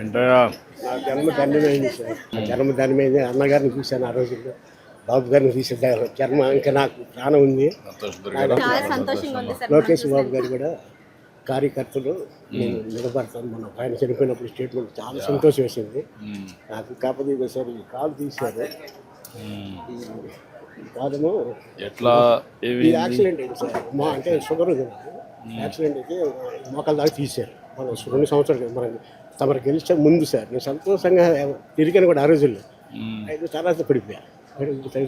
ఏంటయ్యా నా జన్మ ధన్యమైంది సార్. నా జన్మ అన్నగారిని చూశాను ఆ రోజుల్లో. బాబు గారిని చూసాను జన్మ ఇంకా నాకు ప్రాణం ఉంది. సంతోష్ దుర్గారావు. చాలా సంతోషంగా ఉంది సార్. లోకేష్ బాబు గారు కూడా కార్యకర్తలు నేను నిలబడతాను. మన ఆయన చనిపోయినప్పుడు స్టేట్మెంట్ చాలా సంతోషం వేసింది. నాకు కాకపోతే ఒకసారి కాలు తీశారు. కాలము ఎట్లా యాక్సిడెంట్ అయింది సార్. మా అంటే షుగర్. యాక్సిడెంట్ అయితే మోకాల దాకా తీశారు. మనం రెండు సంవత్సరాలు మనం తమరు గెలిచే ముందు సార్. నేను సంతోషంగా తిరిగాను కూడా ఆ రోజుల్లో. ఐదు తర్వాత పడిపోయా.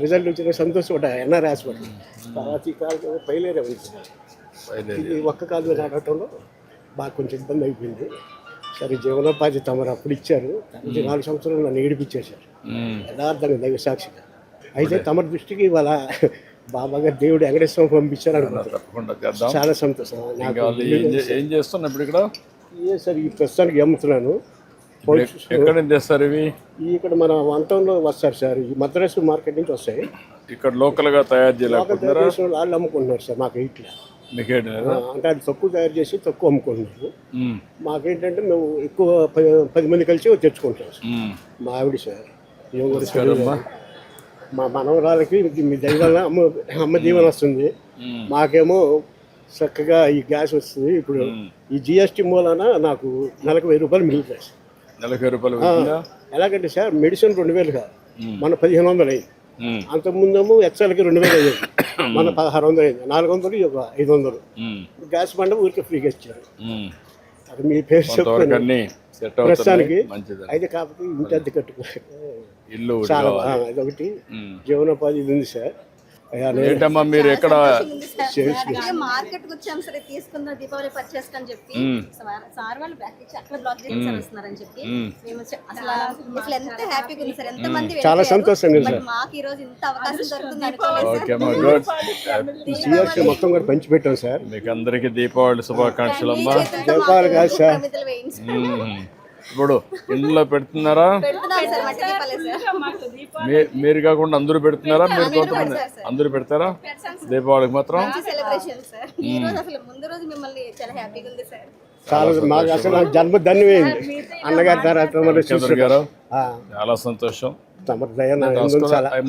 రిజల్ట్ వచ్చిన సంతోషం కూడా ఎన్ఆర్ హాస్పిటల్ తర్వాత ఈ కాలు పైలేరే ఉంది ఒక్క కాలు నడవటంలో బాగా కొంచెం ఇబ్బంది అయిపోయింది. సరే జీవనోపాధి తమరు అప్పుడు ఇచ్చారు. నాలుగు సంవత్సరాలు నన్ను ఏడిపించేశారు. ఉమ్, యథార్థంగా దైవ సాక్షిగా అయితే తమ దృష్టికి ఇవాళ బాబా గారు దేవుడు వెంకటేశ్వరం పంపించారు అనుకుంటున్నాను. చాలా సంతోషం. ఏం చేస్తున్నా ఇప్పుడు ఇక్కడ? ఏ సార్ ఈ ప్రస్తుతానికి అమ్ముతున్నాను ఎక్కడ నుంచి తెస్తారు ఇవి? ఇక్కడ మన వన్ టౌన్లో వస్తారు సార్ ఈ మద్రాసు మార్కెట్ నుంచి వస్తాయి. ఇక్కడ లోకల్గా తయారు చేయలేకపోతున్నారా? వాళ్ళు అమ్ముకుంటున్నారు సార్ మాకు ఇట్లా. అంటే అది తక్కువ తయారు చేసి తక్కువ అమ్ముకుంటున్నారు. మాకేంటంటే మేము ఎక్కువ పది మంది కలిసి తెచ్చుకుంటాం మా ఆవిడ సార్. మా మనవరాలకి మీ దైవాల అమ్మ అమ్మ దీవెన వస్తుంది. మాకేమో చక్కగా ఈ గ్యాస్ వస్తుంది. ఇప్పుడు ఈ జిఎస్టీ మూలాన నాకు నెలకు వెయ్యి రూపాయలు మిగులుతాయి. నలభై రూపాయలు అవుతుందా? ఎలాగంటే సార్ మెడిసిన్ రెండు వేలు కాదు. మన పదిహేను వందలు అయింది. ఉమ్, అంతకుముందేమో ఎక్సెల్కి రెండు వేలు అయ్యేది మన పదహారు వందలు అయింది. నాలుగు వందలు ఒక ఐదు వందలు. ఉమ్, గ్యాస్ బండ ఊరికి ఫ్రీగా ఇచ్చారు. ఉమ్. అది మీ పేరు కొంతవరకు చెప్తాను అన్ని సెట్ అవుతుంది ప్రస్తుతానికి మంచిది. అయితే కాకపోతే ఇంటి అద్దె కట్టుకో. ఇల్లు ఒకటి చాలా ఉమ్. జీవనోపాధి ఇది ఉంది సార్. ఏంటమ్మా మీరు ఎక్కడ మార్కెట్కి వచ్చాం సరే తీసుకుందాం దీపావళి పర్చేస్ అని చెప్పి. సార్- సార్ వాళ్ళు అక్కడ బ్లాక్ చేసి సార్ వస్తున్నారని చెప్పి మేము అసలు అసలు ఎంత హ్యాపీగా ఉంది సార్. ఎంత మంది చాలా. సంతోషంగా ఉంది బట్ మాకు ఈ రోజు ఇంత అవకాశం దొరుకుతుంది అనుకోలేదు మొత్తం కూడా పంచిపెట్టాం సార్. మీకు అందరికీ దీపావళి శుభాకాంక్షలు అమ్మా. దీపావళి కాదు సార్. ఇప్పుడు ఇంట్లో పెడుతున్నారా? మీరు కాకుండా అందరూ పెడుతున్నారా? మీరు కొంతమంది అందరూ పెడతారా? దీపావళికి మాత్రం? మంచి సెలబ్రేషన్ సార్. ఈ రోజు అసలు ముందు రోజు మిమ్మల్ని చాలా హ్యాపీగా ఉంది సార్. చాలా మాకు అసలు నాకు జన్మ ధన్యమైంది. అన్నగారి తర్వాత చంద్ర గారు ఆ, చాలా సంతోషం.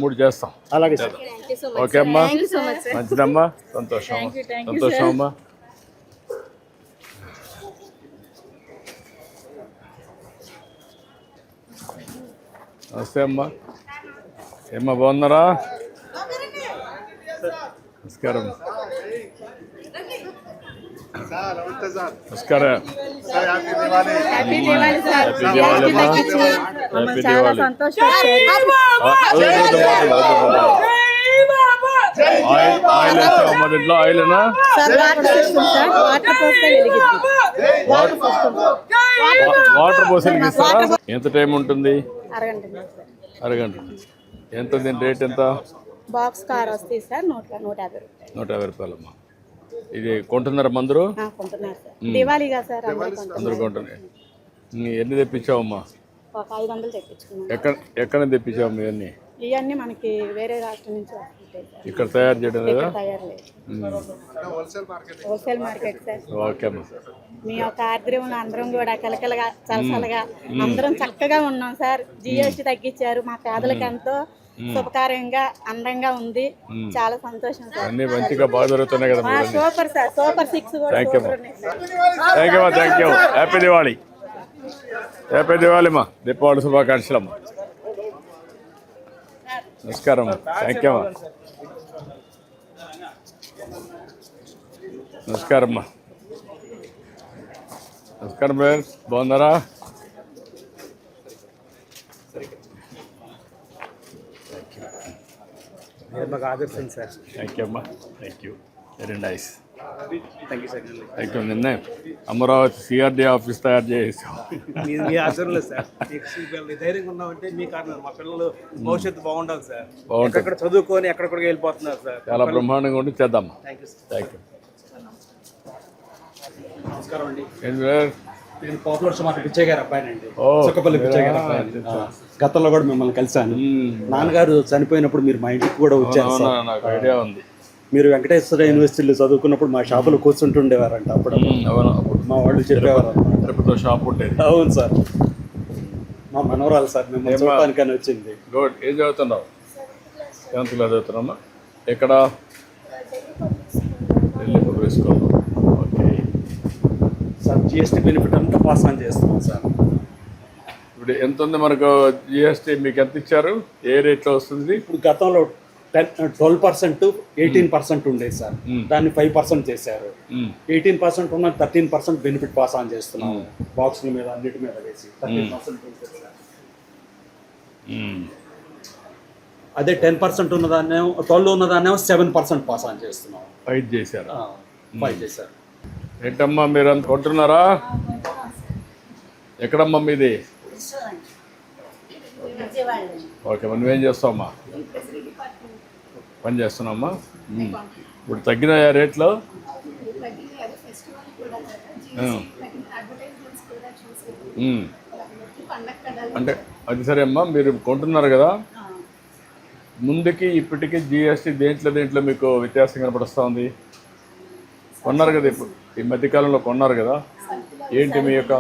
మూడు చేస్తాం. అలాగే sir. Thank you so much okay అమ్మా. మంచిదమ్మా. సంతోషం. సంతోషం అమ్మా. నమస్తే అమ్మా. ఏమ్మా బాగున్నారా? నమస్కారం. నమస్కారం. ఆయిల్ ఆయిల్నా వాటర్ పోసి వెలిగిస్తారా? ఎంత టైం ఉంటుంది? అరగంట అరగంట ఎంత దీని రేట్ ఎంత? బాక్స్ కార్ వస్తాయి సార్ నూట నూట యాభై రూపాయలు. నూట యాభై రూపాయలమ్మా. ఇది కొంటున్నారా మందరు ఆ, కొంటున్నారు సార్. దివాళీగా సార్ అందరూ కొంటున్నారు. ఎన్ని తెప్పించావమ్మా? ఒక ఐదు వందలు తెప్పించుకున్నాం. ఎక్కడ ఎక్కడ తెప్పించావు ఇవన్నీ? ఇవన్నీ మనకి వేరే రాష్ట్రం నుంచి వస్తుంటాయి సార్. ఇక్కడ తయారు చేయడం లేదా? తయారు లేదు. Wholesale market sir. ఓకే అమ్మా మీ యొక్క ఆర్ద్రంలో అందరం కూడా కలకలగా చలసలగా అందరం చక్కగా ఉన్నాం సార్. జిఎస్టీ తగ్గించారు. మా పేదలకు ఎంతో శుభకార్యంగా అందంగా ఉంది. చాలా సంతోషం సార్. అన్నీ మంచిగా బాగా జరుగుతున్నాయి కదా ఆ, సూపర్ సార్. సూపర్ సిక్స్ కూడా Thank you, సూపర్ ఉన్నాయి sir. Thank you thank you happy Diwali happy Diwali అమ్మా. దీపావళి శుభాకాంక్షలు అమ్మా. నమస్కారం. థ్యాంక్ యూ అమ్మా. నమస్కారం అమ్మా. నమస్కారం బ్రదర్. బాగున్నారా? మాకు ఆదర్శం సార్. థ్యాంక్ యూ అమ్మా. Thank you very nice thank you నిన్నే. అమరావతి సిఆర్డీ ఆఫీస్ తయారు చేసాం మీ సార్ ధైర్యంగా ఉన్నామంటే మీ కారణం. మా పిల్లలు భవిష్యత్తు బాగుండాలి సార్ ఎక్కడ చదువుకొని ఎక్కడెక్కడికి వెళ్ళిపోతున్నారు సార్ చాలా బ్రహ్మాండంగా ఉండి చేద్దాం. Thank you sir thank you నమస్కారం అండి. నేను పాపులర్ సుమార్ పిచ్చయ్య గారు అబ్బాయినండి. ఓ. చుక్కపల్లి పిచ్చయ్య గారు అబ్బాయి గతంలో కూడా మిమ్మల్ని కలిశాను. నాన్నగారు చనిపోయినప్పుడు మీరు మా ఇంటికి కూడా వచ్చారు ఐడియా ఉంది. మీరు వెంకటేశ్వర యూనివర్సిటీలో చదువుకున్నప్పుడు మా షాపులో కూర్చుంటుండేవారంట అప్పుడు మా వాళ్ళు చెప్పేవారు. తిరుపతిలో షాప్ ఉండేది. అవును సార్. మా మనవరాలు సార్ చూడటానికని వచ్చింది. గుడ్. ఏం చదువుతున్నావు? సెవెంత్ క్లాస్ చదువుతున్నామా ఎక్కడ? ఓకే. సార్ జిఎస్టీ బెనిఫిట్ అంతా పాస్ ఆన్ చేస్తున్నాం సార్. ఇప్పుడు ఎంత ఉంది మనకు జిఎస్టీ మీకు ఎంత ఇచ్చారు? ఏ రేట్లో వస్తుంది? ఇప్పుడు గతంలో ten twelve percent eighteen percent ఉండేది సార్. దాన్ని ఫైవ్ పర్సెంట్ చేశారు. ఎయిటీన్ పర్సెంట్ ఉన్న thirteen percent benefit pass on చేస్తున్నాం. బాక్సుల మీద అన్నిటి మీద వేసి థర్టీన్ పర్సెంట్. అదే టెన్ పర్సెంట్ ఉన్నదాన్నేమో ట్వెల్వ్ ఉన్నదాన్నేమో సెవెన్ పర్సెంట్ పాస్ ఆన్ చేస్తున్నాం. ఫైట్ చేశారు. ఫైవ్ చేశారు. ఏంటమ్మా మీరు అంత కొంటున్నారా? ఎక్కడమ్మా మీది? ఓకే మరి నువ్వేం చేస్తావమ్మా? పని చేస్తున్నామ్మా ఉమ్. ఇప్పుడు తగ్గినాయా రేట్లు. అంటే అది సరే అమ్మా మీరు కొంటున్నారు కదా? ముందుకి ఇప్పటికీ జిఎస్టీ దేంట్లో దేంట్లో మీకు వ్యత్యాసం కనపడుస్తూ ఉంది? కొన్నారు కదా ఇప్పుడు. ఈ మధ్యకాలంలో కొన్నారు కదా? ఏంటి మీ యొక్క.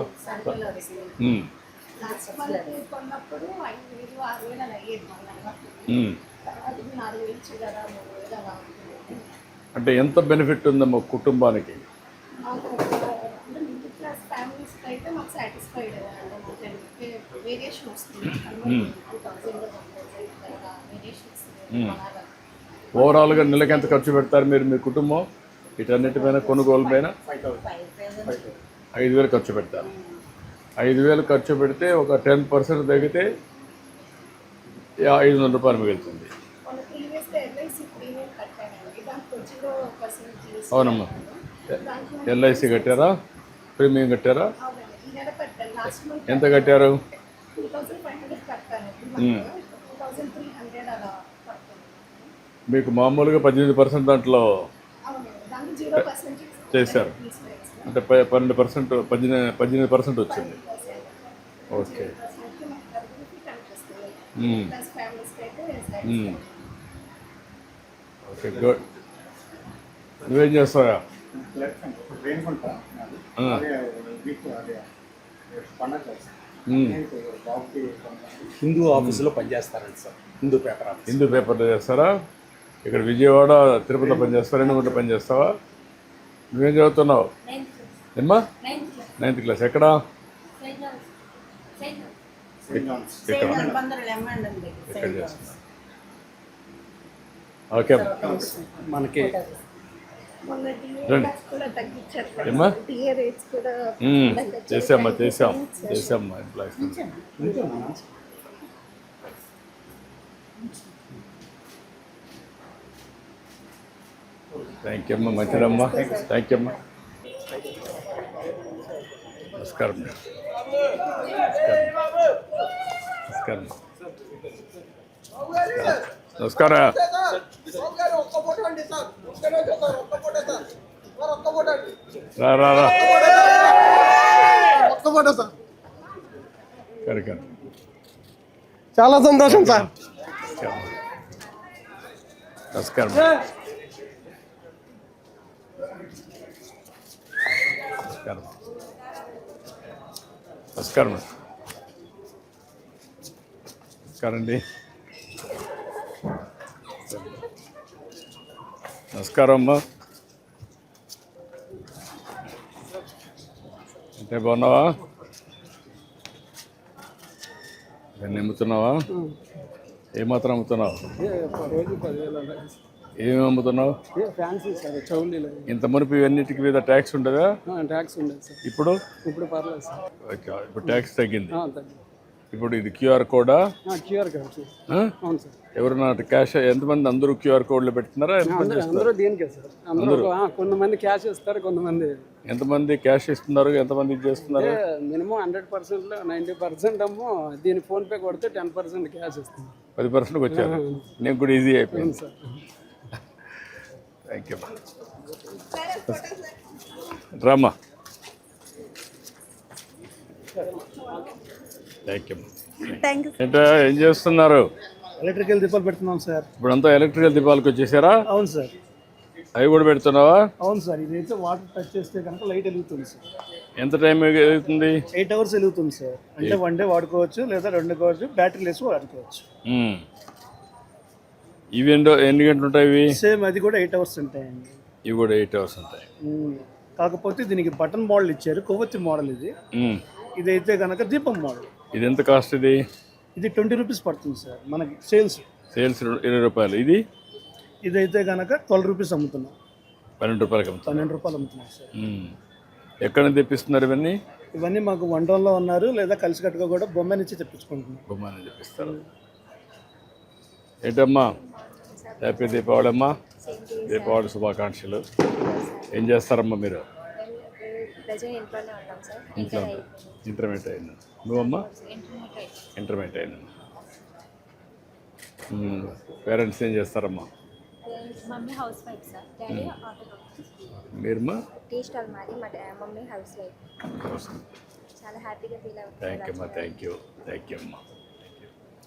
కొన్నప్పుడు అంటే ఎంత బెనిఫిట్ ఉందమ్మా కుటుంబానికి? ఓవరాల్గా నెలకి ఎంత ఖర్చు పెడతారు మీరు మీ కుటుంబం? వీటన్నిటిపైన కొనుగోలు పైన ఐదు వేలు ఖర్చు పెడతారు. ఐదు వేలు ఖర్చు పెడితే ఒక టెన్ పర్సెంట్ తగ్గితే ఐదు వందల రూపాయలు మిగులుతుంది. అవునమ్మా. ఎల్ఐసి కట్టారా? ప్రీమియం కట్టారా? ఎంత కట్టారు? మీకు మామూలుగా పద్దెనిమిది పర్సెంట్ దాంట్లో చేశారు. అంటే పన్నెండు పర్సెంట్ పద్దెనిమిది పద్దెనిమిది పర్సెంట్ వచ్చింది. ఓకే మ్మ్. ప్లస్ ఫ్యామిలీస్కి అయితే మ్మ్. ఓకే గుడ్ నువ్వేం చేస్తావా ఆ. మ్మ్. హిందూ ఆఫీసులో పనిచేస్తారండి sir Hindu paper office. Hindu పేపర్లో చేస్తారా? ఇక్కడ విజయవాడ తిరుపతిలో పనిచేస్తావా రెండు గుంట పనిచేస్తావా? నువ్వేం చదువుతున్నావు? ఏమ్మా నైన్త్ క్లాస్. ఎక్కడ? ఓకే అమ్మా. మనకి. చేసామ్మా చేసాం. చేసామ్మా ఎంప్లాయీస్ థ్యాంక్ యూ అమ్మా. మంచిదమ్మా. థ్యాంక్ యూ అమ్మా. నమస్కారం. నమస్కారం. నమస్కారం. రా రా రా. చాలా సంతోషం సార్. నమస్కారం. నమస్కారం. నమస్కారం నమస్కారం అండి. నమస్కారం అమ్మా. అంటే బాగున్నావా? ఇవన్నీ అమ్ముతున్నావా? ఏమాత్రం అమ్ముతున్నావు? ఏమేమి అమ్ముతున్నావు? ఫ్యాన్సీ సార్ చౌలీలో. ఇంత మునుపు ఇవన్నిటికి మీద ట్యాక్స్ ఉండదా? ట్యాక్స్ ఉండేది సార్. ఇప్పుడు? ఇప్పుడు పర్లేదు సార్. ఓకే, ఇప్పుడు ట్యాక్స్ తగ్గింది. తగ్గి ఇప్పుడు ఇది క్యూఆర్ కోడా? క్యూఆర్ ఆ? అవును సార్. ఎవరన్నా క్యాష్ ఎంతమంది అందరూ క్యూఆర్ కోడ్లు పెడుతున్నారా ఎంతమంది అందరూ దీనికే సార్. అందరూ కొంతమంది క్యాష్ ఇస్తారు కొంతమంది ఎంతమంది క్యాష్ ఇస్తున్నారు? ఎంతమంది ఇది చేస్తున్నారు? మినిమం హండ్రెడ్ పర్సెంట్లో నైంటీ పర్సెంట్ అమ్మో దీని ఫోన్పే కొడితే టెన్ పర్సెంట్ క్యాష్ ఇస్తుంది పది పర్సెంట్కి వచ్చారు. నేను కూడా ఈజీ అయిపోయింది. సార్. థ్యాంక్ యూ రామ్మా. థ్యాంక్ యూ థ్యాంక్ యూ ఏంటో ఏం చేస్తున్నారు? ఎలక్ట్రికల్ దీపాలు పెడుతున్నాం సార్. ఇప్పుడంతా ఎలక్ట్రికల్ దీపాలకు వచ్చేసారా? అవును సార్. అవి కూడా పెడుతున్నావా? అవును సార్. ఇదైతే వాటర్ టచ్ చేస్తే కనుక లైట్ వెలుగుతుంది సార్. ఎంత టైం అవుతుంది ఎయిట్ అవర్స్ వెలుగుతుంది సార్. అంటే వన్ డే వాడుకోవచ్చు లేదా రెండు కావచ్చు బ్యాటరీ లెస్ వాడుకోవచ్చు. ఇవి ఎన్నో ఎన్ని గంటలు ఉంటాయి ఇవి? సేమ్ అది కూడా ఎయిట్ అవర్స్ ఉంటాయండి. ఇవి కూడా ఎయిట్ అవర్స్ ఉంటాయి. కాకపోతే దీనికి బటన్ మోడల్ ఇచ్చారు కొవ్వొత్తి మోడల్ ఇది. ఇదైతే కనుక దీపం మోడల్. ఇది ఎంత కాస్ట్ ఇది? ఇది ట్వంటీ రూపీస్ పడుతుంది సార్ మనకి సేల్స్. సేల్స్ ఇరవై రూపాయలు. ఇది? ఇదైతే కనుక ట్వెల్వ్ రూపీస్ అమ్ముతున్నాం. పన్నెండు రూపాయలకి పన్నెండు రూపాయలు అమ్ముతున్నాం సార్. ఎక్కడ తెప్పిస్తున్నారు ఇవన్నీ? ఇవన్నీ మాకు వన్ డౌన్లో ఉన్నారు లేదా కలిసికట్టుగా కూడా బొమ్మ నుంచి తెప్పించుకుంటున్నాం. బొమ్మని తెప్పిస్తారు. ఏంటమ్మా? హ్యాపీ దీపావళి అమ్మా దీపావళి శుభాకాంక్షలు. ఏం చేస్తారమ్మా మీరు? ఇంట్లో ఇంటర్మీడియట్ అయినా నువ్వమ్మా? ఇంటర్మీడియట్ అయినా పేరెంట్స్ ఏం చేస్తారమ్మా? Mummy housewife sir. Daddy auto మీరమ్మా? Tea stall మాది మా డా- మమ్మీ హౌస్ వైఫ్. చాలా హ్యాపీగా ఫీల్ థ్యాంక్ యూ అమ్మా థ్యాంక్ యూ థ్యాంక్ యూ అమ్మా.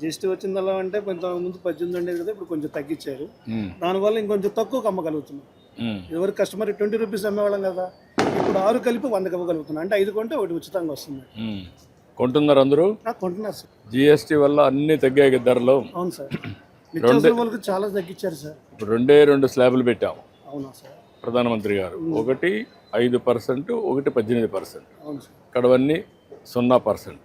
జిఎస్టీ వచ్చిందల్లా అంటే కొంత ముందు పద్దెనిమిది ఉండేది కదా ఇప్పుడు కొంచెం తగ్గించారు. దానివల్ల ఇంకొంచెం తక్కువ అమ్మగలుగుతున్నాం మ్మ్. ఎవరు కస్టమర్ ట్వంటీ రూపీస్ అమ్మేవాళ్ళం కదా ఇప్పుడు ఆరు కలిపి వందకి ఇవ్వగలుగుతున్నాం. అంటే ఐదు కొంటే ఒకటి ఉచితంగా వస్తుంది. కొంటున్నారు అందరూ? కొంటున్నారు సార్. జిఎస్టీ వల్ల అన్ని తగ్గాయి ధరలు. అవును సార్. వాళ్ళకి చాలా తగ్గించారు సార్. ఇప్పుడు రెండే రెండు స్లాబులు పెట్టాం. అవునా సార్? ప్రధానమంత్రి గారు. ఒకటి ఐదు పర్సెంట్ ఒకటి పద్దెనిమిది పర్సెంట్. అవును సార్. కడవన్నీ సున్నా పర్సెంట్.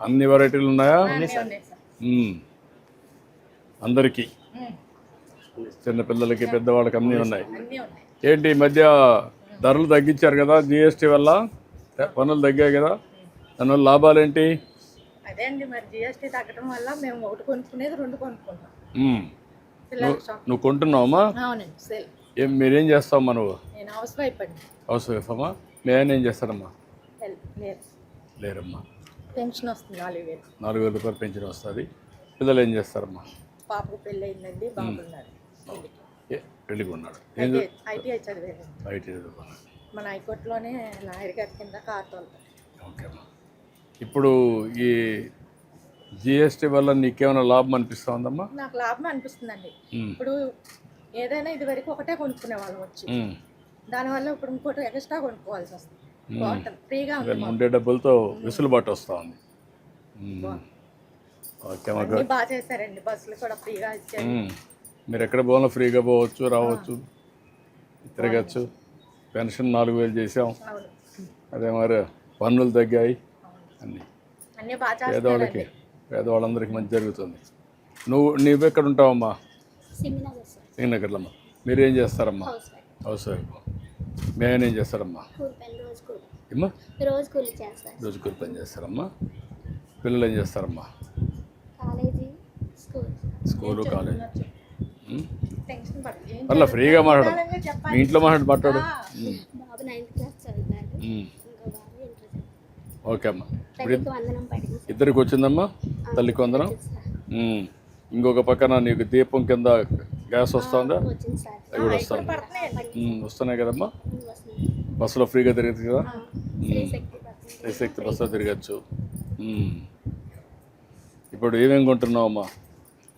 అన్ని వెరైటీలు ఉన్నాయా. అందరికీ. చిన్నపిల్లలకి పెద్దవాళ్ళకి అన్నీ ఉన్నాయి. ఏంటి ఈ మధ్య ధరలు తగ్గించారు కదా జిఎస్టీ వల్ల? పనులు తగ్గాయి కదా? దానివల్ల లాభాలు ఏంటి? అదే అండి మరి జిఎస్టీ తగ్గడం వల్ల మేము ఒకటి కొనుక్కునేది రెండు కొనుక్కుంటాం. మ్మ్. పిల్లల షాప్. నువ్వు కొంటున్నావమ్మా? ఏం మీరేం చేస్తావమ్మా నువ్వు? హౌస్ వైఫ్ అమ్మా? ఏం లేదు లేరమ్మా. పెన్షన్ వస్తుంది నాలుగు వేలు. నాలుగు వేల రూపాయలు పెన్షన్ వస్తుంది. పిల్లలు ఏం చేస్తారమ్మా? పాపకు పెళ్ళి అయిందండి బాగున్నారు ఏ పెళ్ళికి ఉన్నాడు ఐటీఐ బయట చదువుకున్నాడు. మన హైకోర్టులోనే లాయర్ గారి కింద కార్ తోలుతారు ఓకే అమ్మా. ఇప్పుడు ఈ జిఎస్టీ వల్ల నీకేమైనా లాభం అనిపిస్తుందమ్మా నాకు లాభం అనిపిస్తుందండి. ఇప్పుడు ఏదైనా ఇది వరకు ఒకటే కొనుక్కునే వాళ్ళు వచ్చి. దానివల్ల ఇప్పుడు ఇంకోటి ఎక్స్ట్రా కొనుక్కోవాల్సి వస్తుంది. ఫ్రీగా ఉంది ఉండే డబ్బులతో వెసులుబాటు వస్తూ ఉంది. ఉమ్. ఓకే అమ్మా అన్ని బాగా చేశారండి బస్సులు కూడా ఫ్రీగా ఇచ్చారు. ఉమ్. మీరు ఎక్కడ పోవాలో ఫ్రీగా పోవచ్చు రావచ్చు తిరగచ్చు. పెన్షన్ నాలుగు వేలు చేసాం. అదే మరి పన్నులు తగ్గాయి అన్నీ. పేదవాళ్ళకి పేదవాళ్ళందరికీ మంచి జరుగుతుంది. నువ్వు నువ్వు ఎక్కడ ఉంటావమ్మా? సింగనగర్ సార్. శ్రీనగర్లో అమ్మా మీరేం చేస్తారమ్మా? హౌస్ వైఫ్ మేము ఏం చేస్తారమ్మా ఏమ్మా? రోజు కూలి చేస్తారు. రోజు కూలి పని చేస్తారమ్మా. పిల్లలు ఏం చేస్తారమ్మా? College school. School college. అలా ఫ్రీగా మాట్లాడు. మీ ఇంట్లో మాట్లాడు మాట్లాడు. ఓకే అమ్మా. ఇద్దరికి వచ్చిందమ్మా? తల్లికి వందనం. ఇంకొక పక్కన నీకు దీపం కింద గ్యాస్ వస్తుందా? వచ్చింది సార్. అవి కూడా వస్తున్నాయి కదమ్మా? బస్సులో ఫ్రీగా తిరగచ్చు కదా? శక్తి బస్సులో తిరగచ్చు. ఇప్పుడు ఏమేమి కొంటున్నావు అమ్మా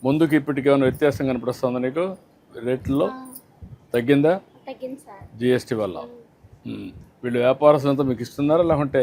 ముందుకి ఇప్పటికి ఏమైనా వ్యత్యాసం కనపడుస్తుందా నీకు? రేట్లలో తగ్గిందా? జిఎస్టీ వల్ల. వీళ్ళు వ్యాపారస్తులంతా మీకు ఇస్తున్నారా లేకుంటే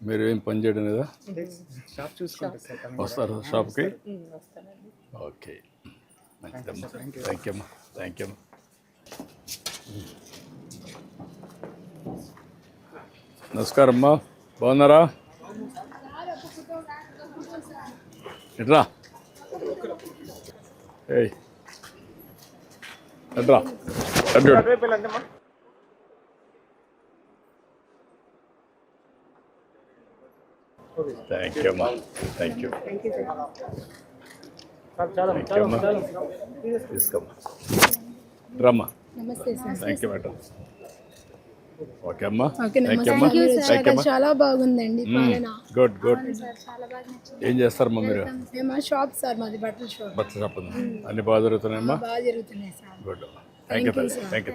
మీరు ఏం పని చేయడం లేదా? వస్తారా షాప్కి? ఓకే. మంచిదమ్మా. థ్యాంక్ యూ అమ్మా. థ్యాంక్ యూ అమ్మా. నమస్కారం అమ్మా. బాగున్నారా? ఎట్రా? ఏయ్. ఎట్రా? అడ్డు. థ్యాంక్ యూ అమ్మా థ్యాంక్ యూ థ్యాంక్ యూ అమ్మా తీసుకోమ్మా రమ్మా నమస్తే sir thank you madam okay అమ్మా ఓకే థ్యాంక్ యూ అమ్మా థ్యాంక్ యూ అమ్మా చాలా బాగుందండి పాలన గుడ్ గుడ్ ఏం చేస్తారమ్మా మీరు మేము షాప్ సార్ మాది బట్టల షాప్ బట్టలు చెప్పండి అన్ని బాగా జరుగుతున్నాయమ్మా బాగా జరుగుతున్నాయి sir good thank you thank you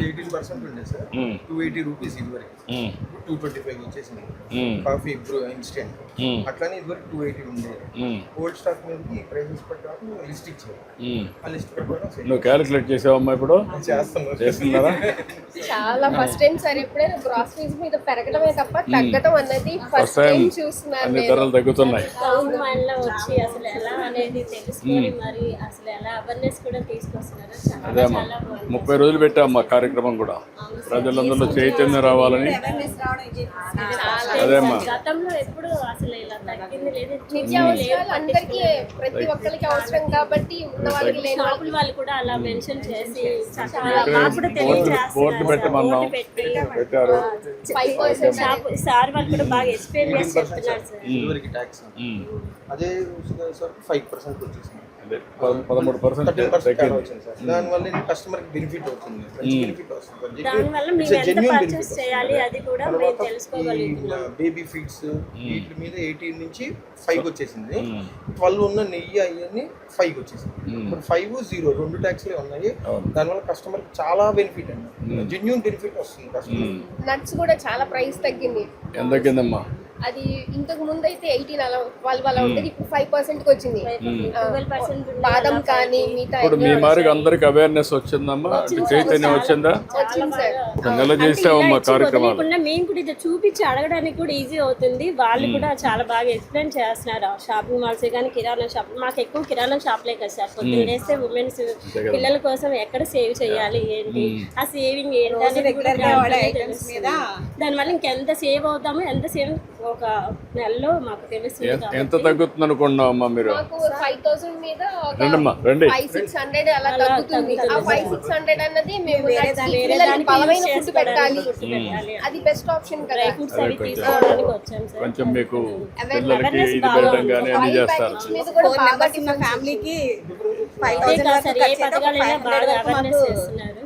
eighteen percent ఉండే సార్. టూ ఎయిటీ రూపీస్ ఇదివరకు. టూ ట్వంటీ ఫైవ్ వచ్చేసింది. కాఫీ బ్రూ ఇన్స్టెంట్ అట్లానే ఇదివరకు టూ ఎయిటీ ఉండేది ఓల్డ్ స్టాక్ ప్రైజెస్ ప్రకారం లిస్ట్ ఇచ్చారు. ఉమ్. ఆ లిస్ట్ ప్రకారం నువ్వు క్యాలిక్యులేట్ చేసావమ్మా ఇప్పుడు? చేస్తున్నారు చేస్తున్నారా? చాలా ఫస్ట్ టైం సార్ ఎప్పుడైనా గ్రాసరీస్ మీద పెరగడమే తప్ప తగ్గడం అన్నది ఫస్ట్ టైం చూస్తున్నాను అన్ని నేను. ధరలు తగ్గుతున్నాయి. వచ్చి అసలు ఎలా అనేది తెలుసుకొని మరి అసలు ఎలా అవేర్నెస్ కూడా తీసుకొస్తున్నారు చాలా అదే అమ్మా ముప్పై రోజులు పెట్టామమ్మా కార్యక్రమం కూడా. ప్రజలందరిలో చైతన్యం రావాలని. అదే అమ్మా. గతంలో ఎప్పుడు అసలు ఇలా తగ్గింది లేదు. నిత్యావసరాలు అందరికీ ప్రతి ఒక్కరికి అవసరం కాబట్టి ఉన్న వాళ్ళకి లేని వాళ్ళకి షాపుల వాళ్ళు కూడా అలా మెన్షన్ చేసి చక్కగా మాకు కూడా తెలియజేస్తున్నారు. బోర్డు పెట్టమన్నాం. పెట్టారు. సార్ వాళ్ళు కూడా బాగా ఎక్స్ప్లెయిన్ చేసి చెప్తున్నారు సార్. అదే సార్ ఫైవ్ పర్సెంట్ వచ్చేసింది. పదమూడు పర్సెంట్ దానివల్ల కస్టమర్కి బెనిఫిట్ అవుతుంది. బెనిఫిట్ వస్తుంది దానివల్ల మేము ఎంత పర్చేస్ చేయాలి అది కూడా మేము తెలుసుకోగలుగుతున్నాం. బేబీ ఫీడ్స్ వీటి మీద ఎయిటీన్ నుంచి ఫైవ్ వచ్చేసింది. ట్వెల్వ్ ఉన్న నెయ్యి అవన్నీ ఫైవ్ వచ్చేసింది. ఇప్పుడు ఫైవ్ జీరో రెండు ట్యాక్స్లే ఉన్నాయి. దానివల్ల కస్టమర్ చాలా బెనిఫిట్ అండి. జెన్యున్ బెనిఫిట్ వస్తుంది కస్టమర్ నట్స్ కూడా చాలా ప్రైస్ తగ్గింది. ఎంత తగ్గిందమ్మా? అది ఇంతకు ముందు అయితే ఎయిటీన్ అలా ట్వెల్వ్ అలా ఉండేది ఇప్పుడు ఫైవ్ పర్సెంట్కి వచ్చింది బాదం కానీ మిగతా ఇప్పుడు మీ మారికి అందరికి అవేర్నెస్ వచ్చిందమ్మా? చైతన్యం వచ్చిందా. నెల చేసావమ్మా కార్యక్రమాలు. మేము కూడా ఇది చూపించి అడగడానికి కూడా ఈజీ అవుతుంది. వాళ్ళు కూడా చాలా బాగా ఎక్స్ప్లెయిన్ చేస్తున్నారు. షాపింగ్ మాల్స్ కానీ కిరాణా షాప్ మాకు ఎక్కువ కిరాణా షాప్లే కదా సార్. పొద్దున్న ఉమెన్స్ పిల్లల కోసం ఎక్కడ సేవ్ చేయాలి ఏంటి? ఆ సేవింగ్ ఏంటి. దానివల్ల ఇంకెంత సేవ్ అవుతామో ఎంత సేవ్ ఒక నెలలో మాకు తెలుస్తుంది ఎంత- తగ్గుతుంది అనుకున్నావమ్మా మీరు? ఫైవ్ థౌసండ్ మీద రండమ్మా రండి. ఫైవ్ సిక్స్ హండ్రెడ్ అలా తగ్గుతుంది. ఆ ఫైవ్ సిక్స్ హండ్రెడ్ అన్నది మేము వేరే పిల్లలకి దానికి బలమైన ఫుడ్ పెట్టాలి. అది బెస్ట్ ఆప్షన్ కదా. ఫుడ్స్ అవి తీసుకోవడానికి వచ్చాం సార్. కొంచెం మీకు పిల్లలకి ఇది పెట్టడం కానీ అన్ని చేస్తారు. ఫ్యామిలీకి ఏ పథకాలైనా బాగా అవేర్నెస్ చేస్తున్నారు.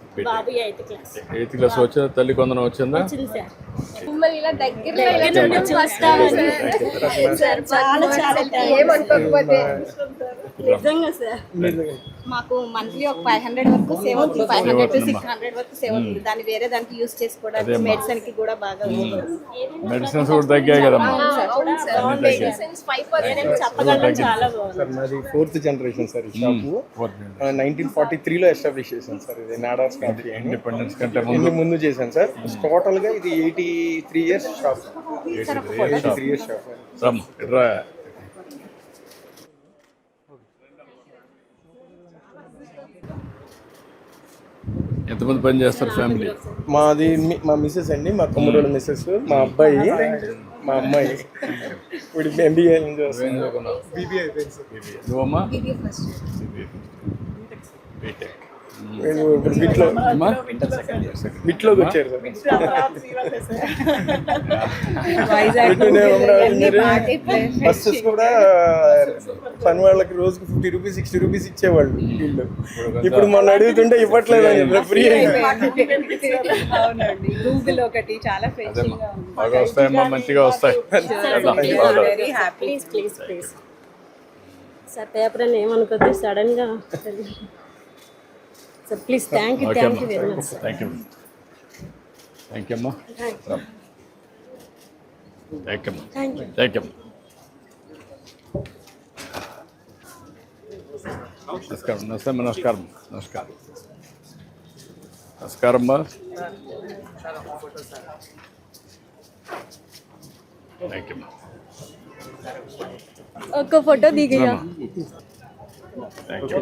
బాబు ఎయిత్ క్లాస్. ఎయిత్ క్లాస్ వచ్చిందా? తల్లి కొందరం వచ్చిందా? వచ్చింది సార్. మిమ్మల్ని ఇలా దగ్గరలో ఇలా దగ్గర నుండి చూడడం చూస్తామని సార్. చాలా చాలా ఏమనుకోకపోతే? నిజంగా సార్. మాకు మంత్లీ ఒక ఫైవ్ హండ్రెడ్ వరకు సేవ్ అవుతుంది. Five hundred to six hundred వరకు సేవ్ అవుతుంది. దాన్ని వేరే దానికి యూస్ చేసుకోవడానికి మెడిసిన్కి కూడా బాగా. మెడిసిన్స్ కూడా తగ్గాయి పర్సెంట్ చెప్పగలం చాలా బాగుంది. ఫోర్త్ జనరేషన్ సార్ ఈ షాపు. నైన్టీన్ ఫార్టీ త్రీలో ఎస్టాబ్లిష్ చేశాను సార్ ఇది. నాడాస్ కాఫీ ఇండిపెండెన్స్ కంటే ముందు. ముందు. చేశాను సార్. టోటల్గా ఇది eighty three years shop. Eighty three years shop. రమ్మ ఇట్రా ఎంతమంది పని చేస్తారు ఫ్యామిలీ? మాది మీ- మిస్సెస్ అండి మా తమ్ముడు మిస్సెస్ మా అబ్బాయి మా అమ్మాయి. ఇప్పుడు ఎంబీఏ బీబీఐ నువ్వమ్మా? బీటెక్ నేను ఇప్పుడు బిట్లో బిట్లోకి వచ్చారు సార్. బస్సెస్ కూడా పని వాళ్ళకి రోజుకి ఫిఫ్టీ రూపీస్ సిక్స్టీ రూపీస్ ఇచ్చేవాళ్ళు వీళ్ళు. ఇప్పుడు మొన్న అడుగుతుంటే ఇవ్వట్లేదు అని చెప్పి ఫ్రీ ఒకటి చాలా వస్తాయమ్మా మంచిగా వస్తాయి. Very happy please please please sir paper అని ఏమనుకోద్దు సడన్గా. Sir please thank you okay thank you అమ్మా very much sir thank you thank you అమ్మా థ్యాంక్ యూ థ్యాంక్ యూ నమస్కారం నమస్తే నమస్కారం నమస్కారం నమస్కారం అమ్మా థ్యాంక్ యూ ఒక్క ఫోటో దిగయ్యా థ్యాంక్ యూ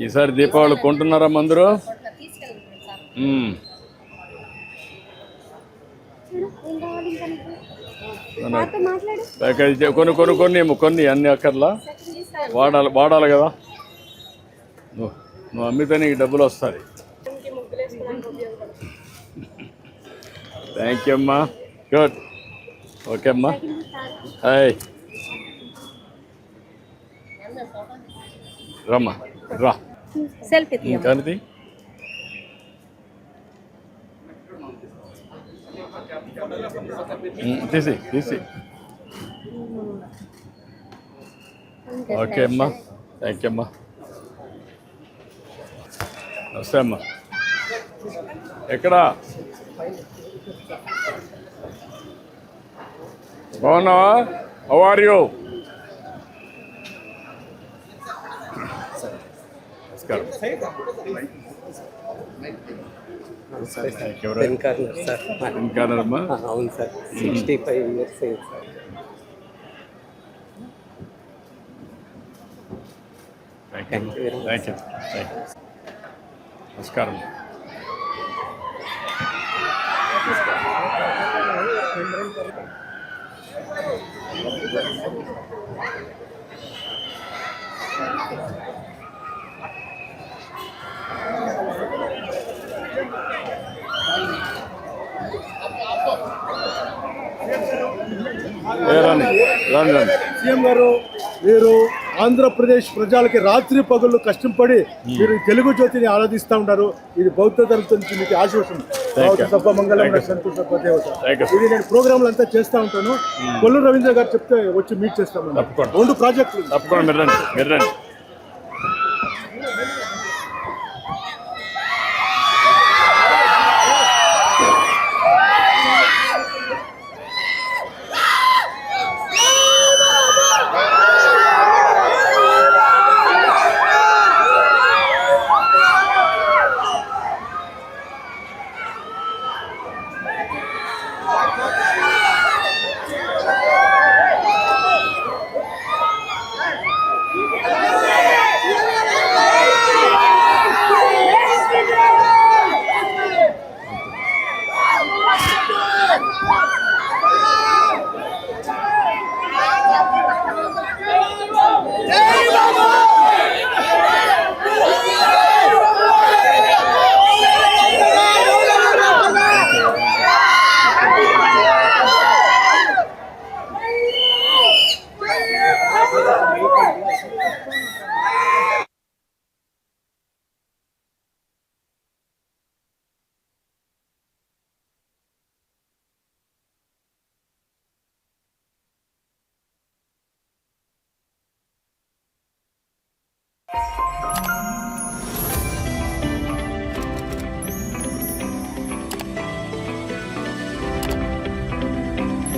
ఈసారి దీపావళి కొంటున్నారా చే- కొన్ని కొన్ని కొన్ని కొన్ని అన్ని అక్కర్లా. వాడాలి వాడాలి కదా. నువ్వు నువ్వు అమ్మితే నీకు డబ్బులు వస్తాయి. థ్యాంక్ యూ అమ్మా. గుడ్ ఓకే అమ్మా. హాయ్ రమ్మా రా. సెల్ఫీ కనిది తీసి తీసి. ఓకే అమ్మా థ్యాంక్ యూ అమ్మా. నమస్తే అమ్మా. ఎక్కడా? బాగున్నావా? హౌ ఆర్ యూ నమస్కారం వెనకాల సార్ ఇంకానమ్మా అవును సార్ సిక్స్టీ ఫైవ్ ఇయర్స్ అయింది sir thank you thank you thank you నమస్కారం ఏ రండి సీఎం గారు మీరు ఆంధ్రప్రదేశ్ ప్రజలకి రాత్రి పగళ్ళు కష్టపడి మీరు తెలుగు జ్యోతిని ఆరాధిస్తూ ఉంటారు ఇది బౌద్ధ ధర్మం నుంచి మీకు. సభ మంగళం. ఇది నేను ప్రోగ్రాంలు అంతా చేస్తూ ఉంటాను. కొల్లు రవీంద్ర గారు చెప్తే వచ్చి మీట్ చేస్తాను. రెండు ప్రాజెక్టులు తప్పకుండా